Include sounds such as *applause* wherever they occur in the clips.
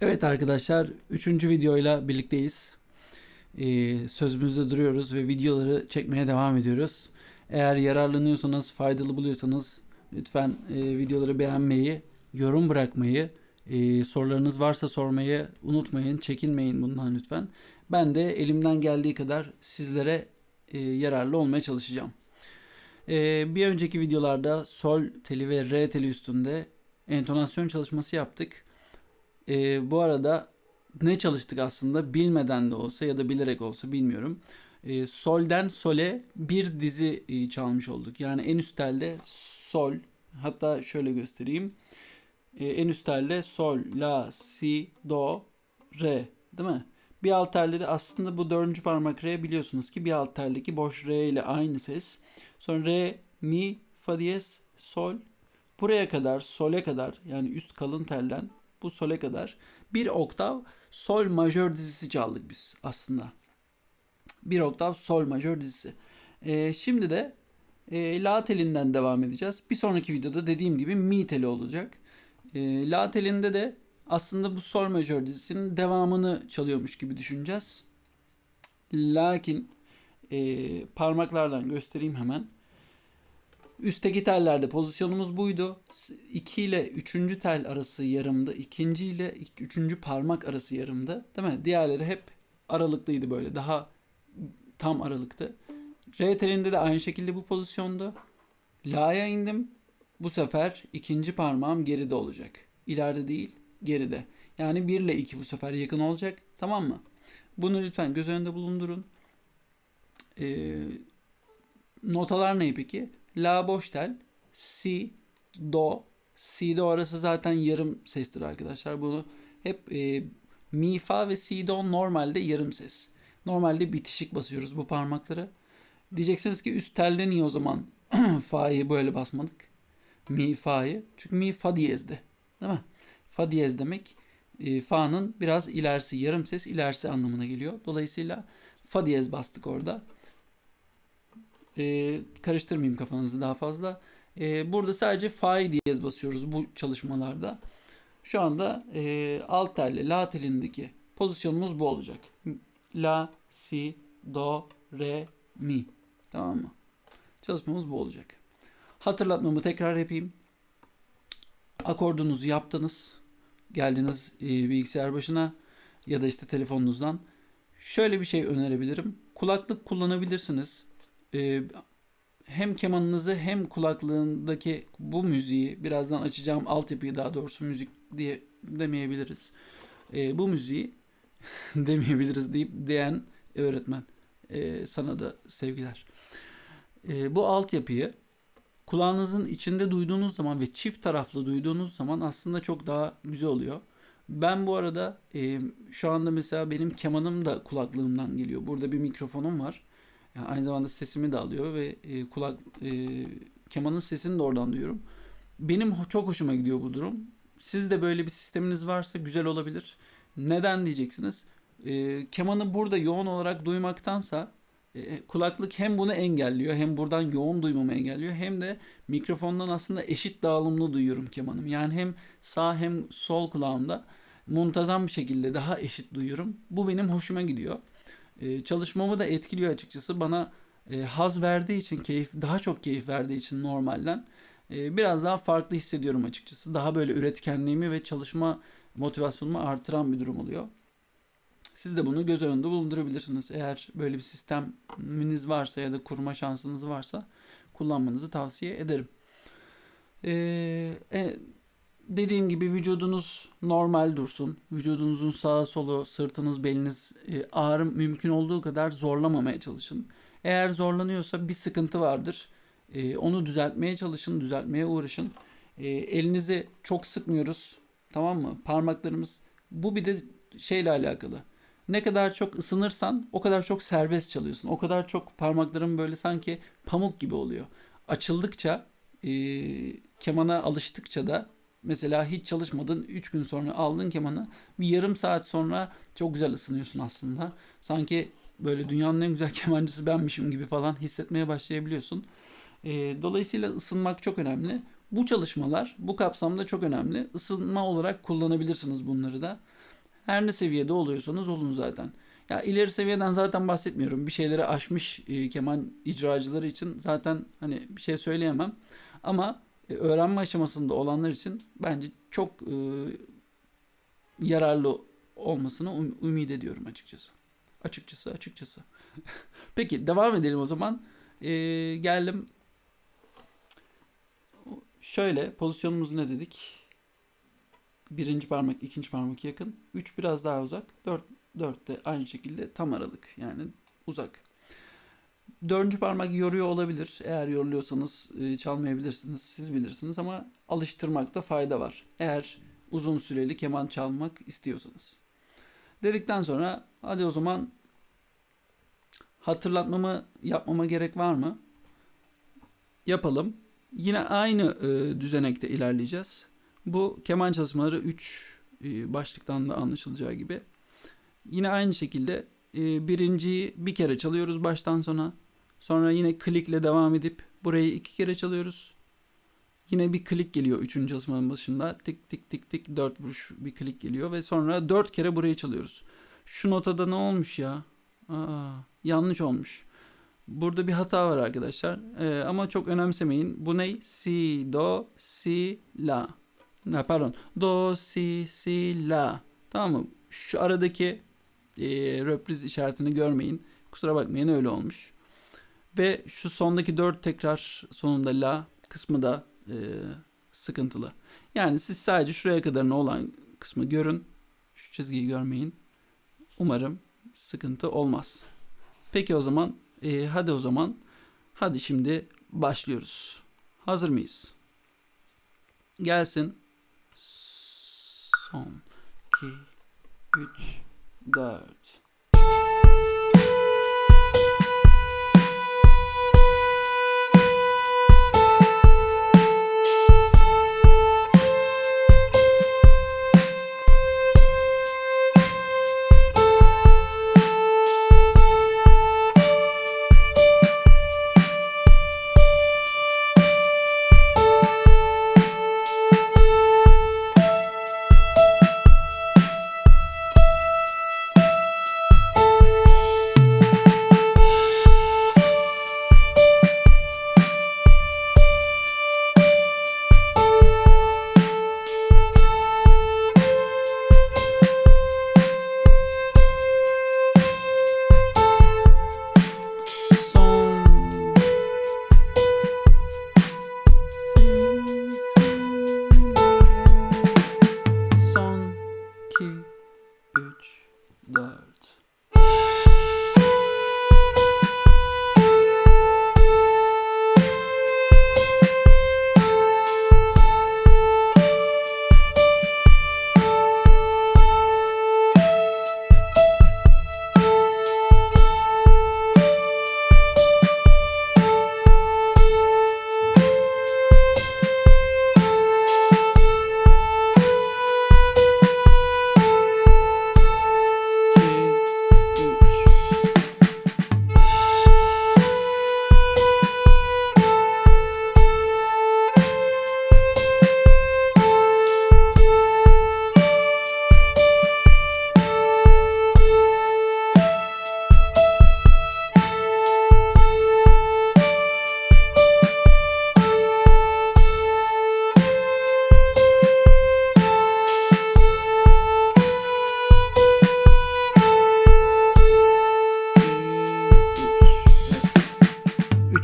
Evet arkadaşlar, üçüncü videoyla birlikteyiz. Ee, sözümüzde duruyoruz ve videoları çekmeye devam ediyoruz. Eğer yararlanıyorsanız, faydalı buluyorsanız lütfen e, videoları beğenmeyi, yorum bırakmayı, e, sorularınız varsa sormayı unutmayın, çekinmeyin bundan lütfen. Ben de elimden geldiği kadar sizlere e, yararlı olmaya çalışacağım. E, bir önceki videolarda sol teli ve re teli üstünde entonasyon çalışması yaptık. Ee, bu arada ne çalıştık aslında bilmeden de olsa ya da bilerek olsa bilmiyorum. Ee, solden sole bir dizi e, çalmış olduk. Yani en üst telde sol hatta şöyle göstereyim. Ee, en üst telde sol, la, si, do, re değil mi? Bir alt telde de aslında bu dördüncü parmak re biliyorsunuz ki bir alt teldeki boş re ile aynı ses. Sonra re, mi, fa diyez, sol. Buraya kadar sole kadar yani üst kalın telden bu sole kadar bir oktav sol majör dizisi çaldık biz aslında. Bir oktav sol majör dizisi. Ee, şimdi de e, la telinden devam edeceğiz. Bir sonraki videoda dediğim gibi mi teli olacak. E, la telinde de aslında bu sol majör dizisinin devamını çalıyormuş gibi düşüneceğiz. Lakin e, parmaklardan göstereyim hemen. Üstteki tellerde pozisyonumuz buydu. 2 ile 3. tel arası yarımdı. 2. ile 3. parmak arası yarımdı. Değil mi? Diğerleri hep aralıklıydı böyle. Daha tam aralıktı. R telinde de aynı şekilde bu pozisyondu. La'ya indim. Bu sefer ikinci parmağım geride olacak. İleride değil, geride. Yani 1 ile 2 bu sefer yakın olacak. Tamam mı? Bunu lütfen göz önünde bulundurun. Ee, notalar ne peki? La boş tel, si, do. Si do arası zaten yarım sestir arkadaşlar. Bunu hep e, mi fa ve si do normalde yarım ses. Normalde bitişik basıyoruz bu parmakları. Diyeceksiniz ki üst telde niye o zaman *clears throat* fa'yı böyle basmadık? Mi fa'yı. Çünkü mi fa diyezdi. Değil mi? Fa diyez demek e, fa'nın biraz ilerisi, yarım ses ilerisi anlamına geliyor. Dolayısıyla fa diyez bastık orada. E, karıştırmayayım kafanızı daha fazla. E, burada sadece fa'yı diyez basıyoruz bu çalışmalarda. Şu anda e, alt telle la telindeki pozisyonumuz bu olacak. La, si, do, re, mi. Tamam mı? Çalışmamız bu olacak. Hatırlatmamı tekrar yapayım. Akordunuzu yaptınız. Geldiniz e, bilgisayar başına ya da işte telefonunuzdan. Şöyle bir şey önerebilirim. Kulaklık kullanabilirsiniz. E, hem kemanınızı hem kulaklığındaki bu müziği birazdan açacağım altyapıyı daha doğrusu müzik diye demeyebiliriz. E, bu müziği *laughs* demeyebiliriz deyip diyen öğretmen. E, sana da sevgiler. E, bu altyapıyı kulağınızın içinde duyduğunuz zaman ve çift taraflı duyduğunuz zaman aslında çok daha güzel oluyor. Ben bu arada e, şu anda mesela benim kemanım da kulaklığımdan geliyor. Burada bir mikrofonum var. Yani aynı zamanda sesimi de alıyor ve e, kulak e, kemanın sesini de oradan duyuyorum. Benim çok hoşuma gidiyor bu durum. Siz de böyle bir sisteminiz varsa güzel olabilir. Neden diyeceksiniz? E, kemanı burada yoğun olarak duymaktansa e, kulaklık hem bunu engelliyor hem buradan yoğun duymamı engelliyor hem de mikrofondan aslında eşit dağılımlı duyuyorum kemanım. Yani hem sağ hem sol kulağımda muntazam bir şekilde daha eşit duyuyorum. Bu benim hoşuma gidiyor. Ee, çalışmamı da etkiliyor açıkçası. Bana e, haz verdiği için, keyif daha çok keyif verdiği için normalden e, biraz daha farklı hissediyorum açıkçası. Daha böyle üretkenliğimi ve çalışma motivasyonumu artıran bir durum oluyor. Siz de bunu göz önünde bulundurabilirsiniz. Eğer böyle bir sisteminiz varsa ya da kurma şansınız varsa kullanmanızı tavsiye ederim. Ee, e, dediğim gibi vücudunuz normal dursun. Vücudunuzun sağa solu, sırtınız, beliniz e, ağrı mümkün olduğu kadar zorlamamaya çalışın. Eğer zorlanıyorsa bir sıkıntı vardır. E, onu düzeltmeye çalışın, düzeltmeye uğraşın. E, elinizi çok sıkmıyoruz. Tamam mı? Parmaklarımız bu bir de şeyle alakalı. Ne kadar çok ısınırsan o kadar çok serbest çalıyorsun. O kadar çok parmakların böyle sanki pamuk gibi oluyor. Açıldıkça e, kemana alıştıkça da mesela hiç çalışmadın 3 gün sonra aldın kemanı bir yarım saat sonra çok güzel ısınıyorsun aslında. Sanki böyle dünyanın en güzel *laughs* kemancısı benmişim gibi falan hissetmeye başlayabiliyorsun. E, dolayısıyla ısınmak çok önemli. Bu çalışmalar bu kapsamda çok önemli. Isınma olarak kullanabilirsiniz bunları da. Her ne seviyede oluyorsanız olun zaten. Ya ileri seviyeden zaten bahsetmiyorum. Bir şeyleri aşmış e, keman icracıları için zaten hani bir şey söyleyemem. Ama öğrenme aşamasında olanlar için bence çok e, yararlı olmasını um- ümit ediyorum açıkçası. Açıkçası açıkçası. *laughs* Peki devam edelim o zaman. E, geldim. Şöyle pozisyonumuz ne dedik? Birinci parmak, ikinci parmak yakın. Üç biraz daha uzak. Dört, dört de aynı şekilde tam aralık. Yani uzak. Dördüncü parmak yoruyor olabilir. Eğer yoruluyorsanız e, çalmayabilirsiniz. Siz bilirsiniz ama alıştırmakta fayda var. Eğer uzun süreli keman çalmak istiyorsanız. Dedikten sonra hadi o zaman hatırlatmamı yapmama gerek var mı? Yapalım. Yine aynı e, düzenekte ilerleyeceğiz. Bu keman çalışmaları 3 başlıktan da anlaşılacağı gibi. Yine aynı şekilde e, birinciyi bir kere çalıyoruz baştan sona. Sonra yine klikle devam edip burayı iki kere çalıyoruz. Yine bir klik geliyor üçüncü çalışmanın başında. Tik tik tik tik dört vuruş bir klik geliyor ve sonra dört kere burayı çalıyoruz. Şu notada ne olmuş ya? Aa, yanlış olmuş. Burada bir hata var arkadaşlar. Ee, ama çok önemsemeyin. Bu ne? Si, do, si, la. Ha, pardon. Do, si, si, la. Tamam mı? Şu aradaki e, röpriz işaretini görmeyin. Kusura bakmayın öyle olmuş. Ve şu sondaki dört tekrar sonunda la kısmı da e, sıkıntılı. Yani siz sadece şuraya kadarına olan kısmı görün. Şu çizgiyi görmeyin. Umarım sıkıntı olmaz. Peki o zaman e, hadi o zaman hadi şimdi başlıyoruz. Hazır mıyız? Gelsin. Son 2 3 4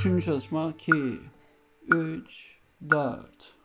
Üçüncü çalışma 2 3 4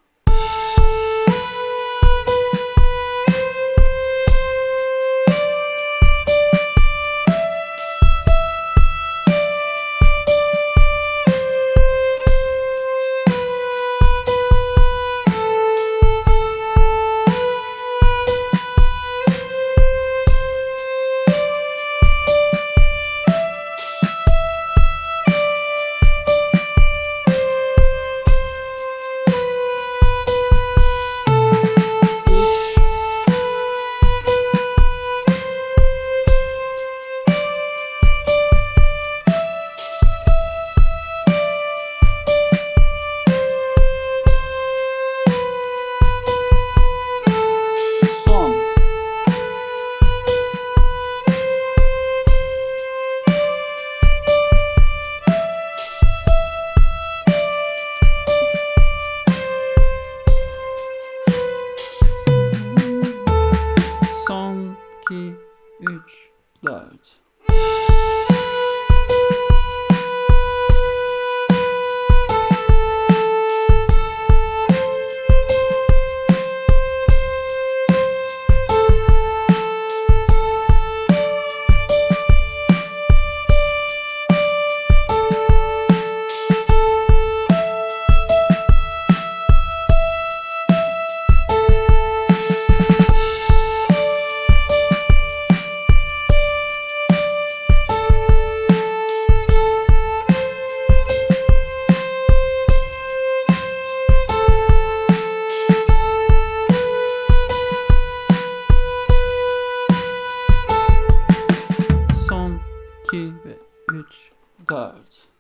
2 ve 3 4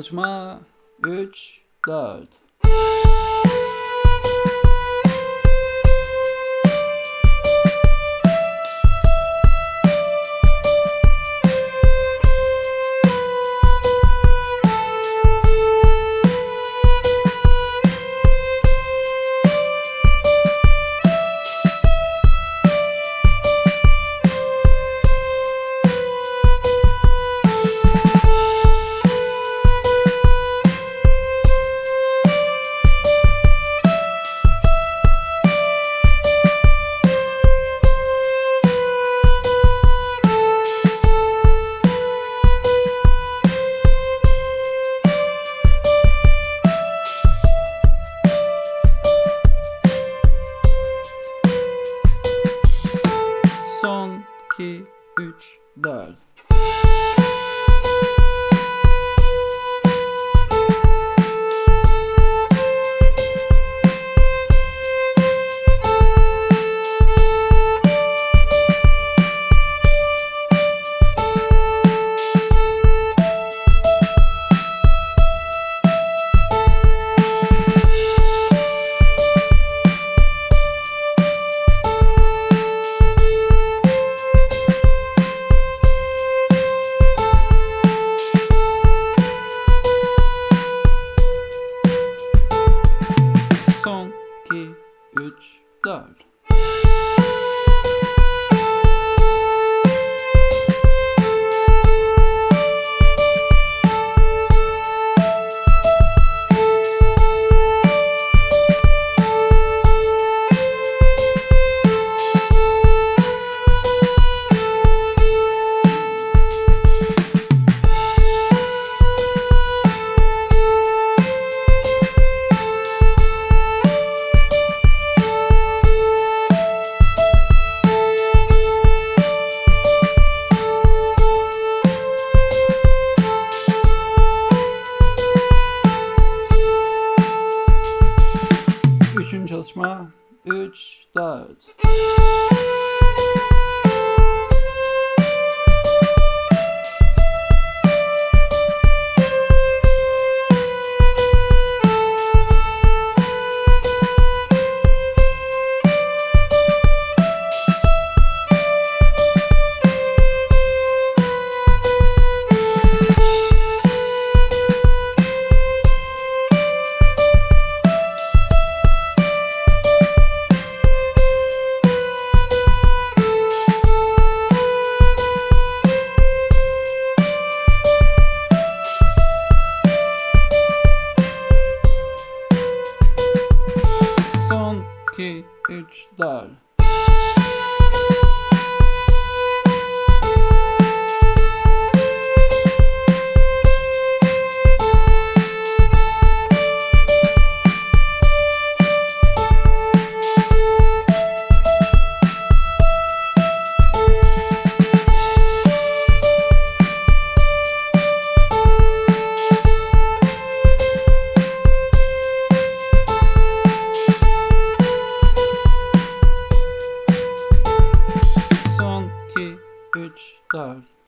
çalışma. 3 4 Música 3 dal 3, 4.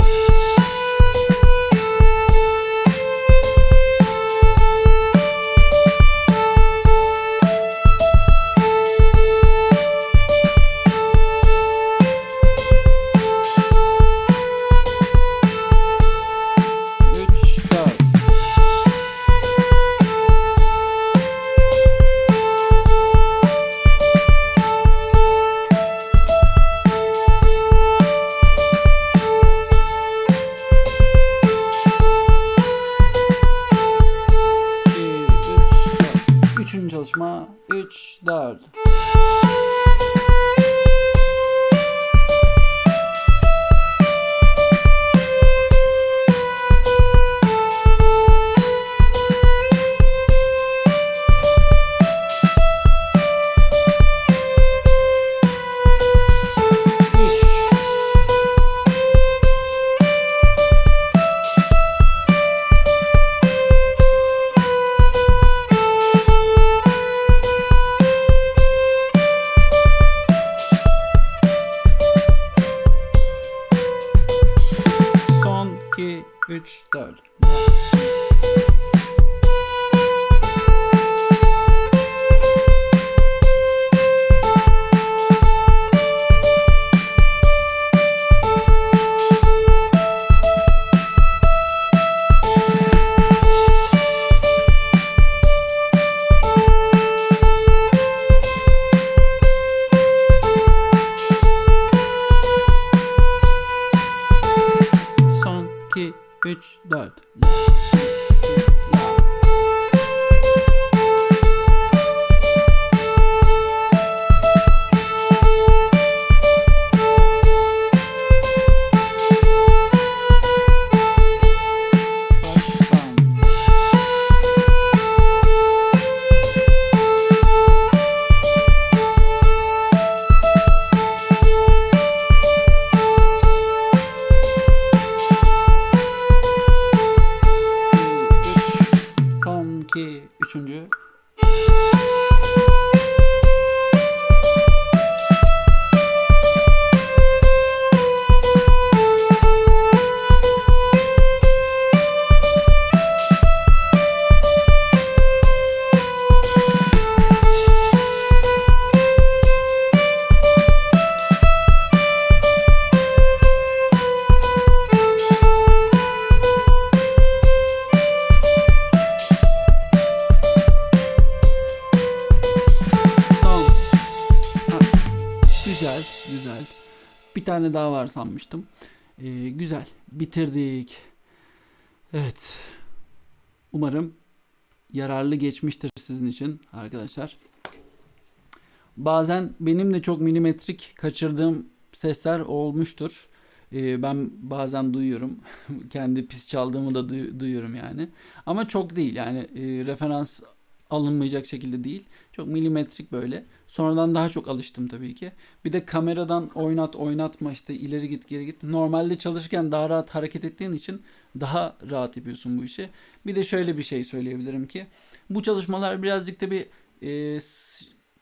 3, 4. episode. Tane daha var sanmıştım. Ee, güzel. Bitirdik. Evet. Umarım yararlı geçmiştir sizin için arkadaşlar. Bazen benim de çok milimetrik kaçırdığım sesler olmuştur. Ee, ben bazen duyuyorum. *laughs* Kendi pis çaldığımı da duy- duyuyorum yani. Ama çok değil yani e, referans alınmayacak şekilde değil. Çok milimetrik böyle. Sonradan daha çok alıştım tabii ki. Bir de kameradan oynat oynatma işte ileri git geri git. Normalde çalışırken daha rahat hareket ettiğin için daha rahat yapıyorsun bu işi. Bir de şöyle bir şey söyleyebilirim ki bu çalışmalar birazcık da bir e,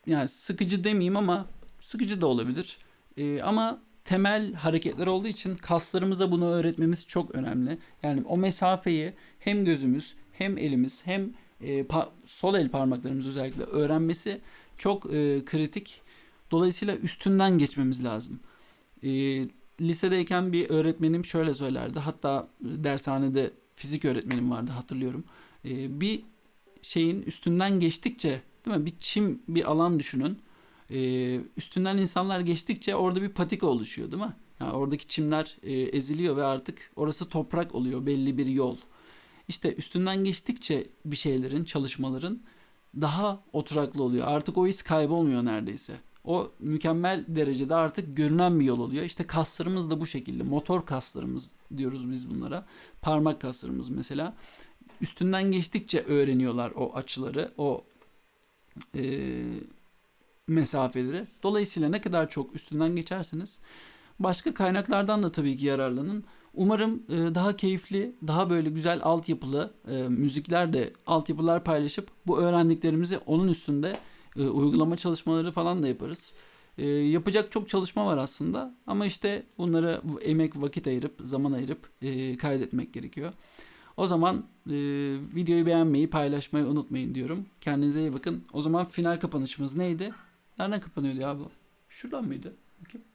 yani sıkıcı demeyeyim ama sıkıcı da olabilir. E, ama temel hareketler olduğu için kaslarımıza bunu öğretmemiz çok önemli. Yani o mesafeyi hem gözümüz hem elimiz hem e, sol el parmaklarımız özellikle öğrenmesi çok e, kritik. Dolayısıyla üstünden geçmemiz lazım. E, lisedeyken bir öğretmenim şöyle söylerdi. Hatta dershanede fizik öğretmenim vardı hatırlıyorum. E, bir şeyin üstünden geçtikçe değil mi? Bir çim bir alan düşünün. E, üstünden insanlar geçtikçe orada bir patika oluşuyor değil mi? Yani oradaki çimler e, eziliyor ve artık orası toprak oluyor belli bir yol. İşte üstünden geçtikçe bir şeylerin, çalışmaların daha oturaklı oluyor. Artık o his kaybolmuyor neredeyse. O mükemmel derecede artık görünen bir yol oluyor. İşte kaslarımız da bu şekilde. Motor kaslarımız diyoruz biz bunlara. Parmak kaslarımız mesela. Üstünden geçtikçe öğreniyorlar o açıları, o e, mesafeleri. Dolayısıyla ne kadar çok üstünden geçerseniz başka kaynaklardan da tabii ki yararlanın. Umarım e, daha keyifli, daha böyle güzel altyapılı e, müzikler de altyapılar paylaşıp bu öğrendiklerimizi onun üstünde e, uygulama çalışmaları falan da yaparız. Yapacak çok çalışma var aslında ama işte bunları emek vakit ayırıp zaman ayırıp kaydetmek gerekiyor. O zaman videoyu beğenmeyi paylaşmayı unutmayın diyorum. Kendinize iyi bakın. O zaman final kapanışımız neydi? Nereden kapanıyordu ya bu? Şuradan mıydı? Bakayım.